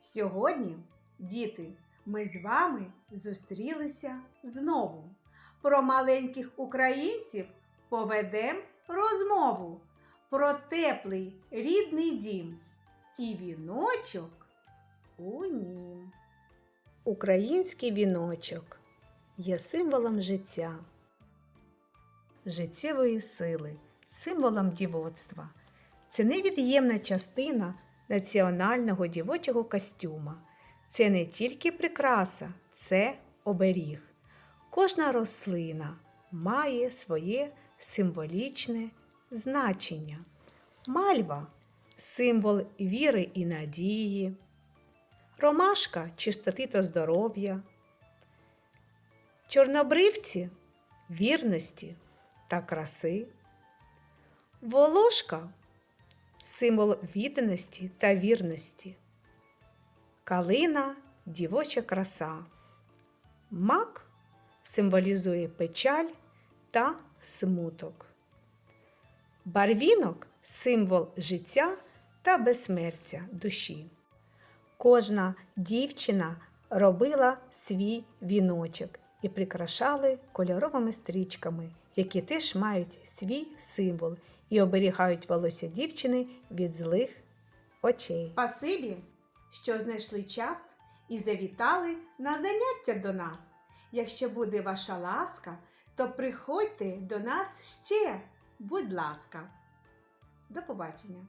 Сьогодні, діти, ми з вами зустрілися знову. Про маленьких українців поведем розмову про теплий рідний дім і віночок у нім. Український віночок є символом життя, життєвої сили, символом дівоцтва. Це невід'ємна частина національного дівочого костюма. Це не тільки прикраса, це оберіг. Кожна рослина має своє символічне значення. Мальва символ віри і надії, ромашка чистоти та здоров'я, чорнобривці вірності та краси, волошка символ відданості та вірності, калина дівоча краса, мак символізує печаль та смуток. Барвінок символ життя та безсмертя душі. Кожна дівчина робила свій віночок і прикрашали кольоровими стрічками, які теж мають свій символ і оберігають волосся дівчини від злих очей. Спасибі, що знайшли час і завітали на заняття до нас. Якщо буде ваша ласка, то приходьте до нас ще, будь ласка. До побачення!